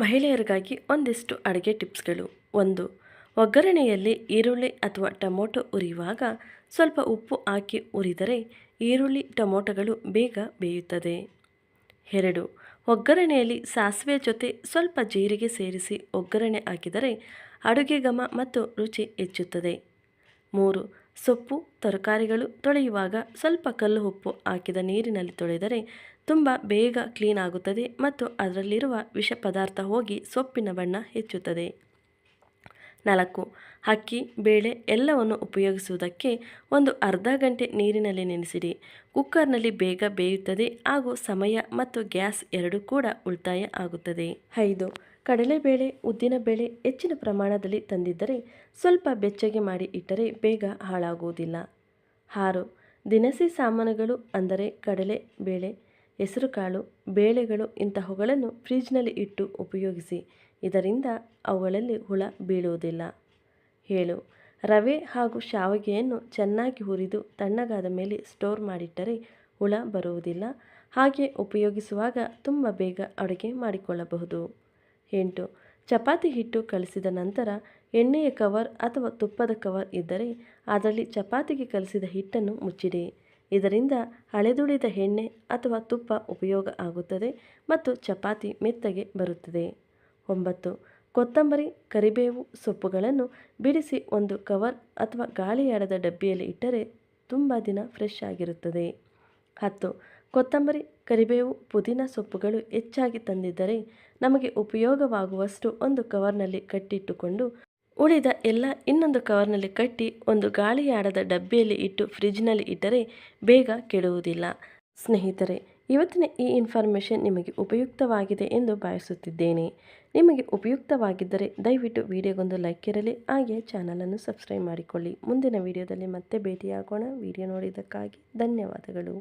ಮಹಿಳೆಯರಿಗಾಗಿ ಒಂದಿಷ್ಟು ಅಡುಗೆ ಟಿಪ್ಸ್ಗಳು. ಒಂದು, ಒಗ್ಗರಣೆಯಲ್ಲಿ ಈರುಳ್ಳಿ ಅಥವಾ ಟೊಮೊಟೊ ಉರಿಯುವಾಗ ಸ್ವಲ್ಪ ಉಪ್ಪು ಹಾಕಿ ಉರಿದರೆ ಈರುಳ್ಳಿ ಟೊಮೊಟೊಗಳು ಬೇಗ ಬೇಯುತ್ತದೆ. ಎರಡು, ಒಗ್ಗರಣೆಯಲ್ಲಿ ಸಾಸಿವೆ ಜೊತೆ ಸ್ವಲ್ಪ ಜೀರಿಗೆ ಸೇರಿಸಿ ಒಗ್ಗರಣೆ ಹಾಕಿದರೆ ಅಡುಗೆ ಘಮ ಮತ್ತು ರುಚಿ ಹೆಚ್ಚುತ್ತದೆ. ಮೂರು ಸೊಪ್ಪು, ತರಕಾರಿಗಳು ತೊಳೆಯುವಾಗ ಸ್ವಲ್ಪ ಕಲ್ಲು ಉಪ್ಪು ಹಾಕಿದ ನೀರಿನಲ್ಲಿ ತೊಳೆದರೆ ತುಂಬ ಬೇಗ ಕ್ಲೀನ್ ಆಗುತ್ತದೆ ಮತ್ತು ಅದರಲ್ಲಿರುವ ವಿಷ ಪದಾರ್ಥ ಹೋಗಿ ಸೊಪ್ಪಿನ ಬಣ್ಣ ಹೆಚ್ಚುತ್ತದೆ. ನಾಲ್ಕು. ಅಕ್ಕಿ, ಬೇಳೆ ಎಲ್ಲವನ್ನು ಉಪಯೋಗಿಸುವುದಕ್ಕೆ ಒಂದು ಅರ್ಧ ಗಂಟೆ ನೀರಿನಲ್ಲಿ ನೆನೆಸಿಡಿ. ಕುಕ್ಕರ್ನಲ್ಲಿ ಬೇಗ ಬೇಯುತ್ತದೆ ಹಾಗೂ ಸಮಯ ಮತ್ತು ಗ್ಯಾಸ್ ಎರಡೂ ಕೂಡ ಉಳಿತಾಯ ಆಗುತ್ತದೆ. ಐದು. ಕಡಲೆಬೇಳೆ, ಉದ್ದಿನಬೇಳೆ ಹೆಚ್ಚಿನ ಪ್ರಮಾಣದಲ್ಲಿ ತಂದಿದ್ದರೆ ಸ್ವಲ್ಪ ಬೆಚ್ಚಗೆ ಮಾಡಿ ಇಟ್ಟರೆ ಬೇಗ ಹಾಳಾಗುವುದಿಲ್ಲ. ಆರು. ದಿನಸಿ ಸಾಮಾನುಗಳು ಅಂದರೆ ಕಡಲೆ, ಬೇಳೆ, ಹೆಸರುಕಾಳು, ಬೇಳೆಗಳು ಇಂತಹವುಗಳನ್ನು ಫ್ರಿಜ್ನಲ್ಲಿ ಇಟ್ಟು ಉಪಯೋಗಿಸಿ ಇದರಿಂದ ಅವುಗಳಲ್ಲಿ ಹುಳ ಬೀಳುವುದಿಲ್ಲ. ಏಳು ರವೆ ಹಾಗೂ ಶಾವಿಗೆಯನ್ನು ಚೆನ್ನಾಗಿ ಹುರಿದು ತಣ್ಣಗಾದ ಮೇಲೆ ಸ್ಟೋರ್ ಮಾಡಿಟ್ಟರೆ ಹುಳ ಬರುವುದಿಲ್ಲ. ಹಾಗೆ ಉಪಯೋಗಿಸುವಾಗ ತುಂಬ ಬೇಗ ಅಡುಗೆ ಮಾಡಿಕೊಳ್ಳಬಹುದು. ಎಂಟು, ಚಪಾತಿ ಹಿಟ್ಟು ಕಲಿಸಿದ ನಂತರ ಎಣ್ಣೆಯ ಕವರ್ ಅಥವಾ ತುಪ್ಪದ ಕವರ್ ಇದ್ದರೆ ಅದರಲ್ಲಿ ಚಪಾತಿಗೆ ಕಲಿಸಿದ ಹಿಟ್ಟನ್ನು ಮುಚ್ಚಿಡಿ. ಇದರಿಂದ ಹಳೆದುಳಿದ ಎಣ್ಣೆ ಅಥವಾ ತುಪ್ಪ ಉಪಯೋಗ ಆಗುತ್ತದೆ ಮತ್ತು ಚಪಾತಿ ಮೆತ್ತಗೆ ಬರುತ್ತದೆ. ಒಂಬತ್ತು. ಕೊತ್ತಂಬರಿ, ಕರಿಬೇವು ಸೊಪ್ಪುಗಳನ್ನು ಬಿಡಿಸಿ ಒಂದು ಕವರ್ ಅಥವಾ ಗಾಳಿಯಾಡದ ಡಬ್ಬಿಯಲ್ಲಿ ಇಟ್ಟರೆ ತುಂಬ ದಿನ ಫ್ರೆಶ್ ಆಗಿರುತ್ತದೆ. ಹತ್ತು. ಕೊತ್ತಂಬರಿ, ಕರಿಬೇವು, ಪುದೀನ ಸೊಪ್ಪುಗಳು ಹೆಚ್ಚಾಗಿ ತಂದಿದ್ದರೆ ನಮಗೆ ಉಪಯೋಗವಾಗುವಷ್ಟು ಒಂದು ಕವರ್ನಲ್ಲಿ ಕಟ್ಟಿಟ್ಟುಕೊಂಡು ಉಳಿದ ಎಲ್ಲ ಇನ್ನೊಂದು ಕವರ್ನಲ್ಲಿ ಕಟ್ಟಿ ಒಂದು ಗಾಳಿಯಾಡದ ಡಬ್ಬಿಯಲ್ಲಿ ಇಟ್ಟು ಫ್ರಿಜ್ನಲ್ಲಿ ಇಟ್ಟರೆ ಬೇಗ ಕೆಡುವುದಿಲ್ಲ. ಸ್ನೇಹಿತರೆ ಇವತ್ತಿನ ಈ ಇನ್ಫಾರ್ಮೇಷನ್ ನಿಮಗೆ ಉಪಯುಕ್ತವಾಗಿದೆ ಎಂದು ಭಾವಿಸುತ್ತಿದ್ದೇನೆ. ನಿಮಗೆ ಉಪಯುಕ್ತವಾಗಿದ್ದರೆ ದಯವಿಟ್ಟು ವಿಡಿಯೋಗೊಂದು ಲೈಕ್ ಇರಲಿ, ಹಾಗೆ ಚಾನಲನ್ನು ಸಬ್ಸ್ಕ್ರೈಬ್ ಮಾಡಿಕೊಳ್ಳಿ. ಮುಂದಿನ ವಿಡಿಯೋದಲ್ಲಿ ಮತ್ತೆ ಭೇಟಿಯಾಗೋಣ. ವಿಡಿಯೋ ನೋಡಿದ್ದಕ್ಕಾಗಿ ಧನ್ಯವಾದಗಳು.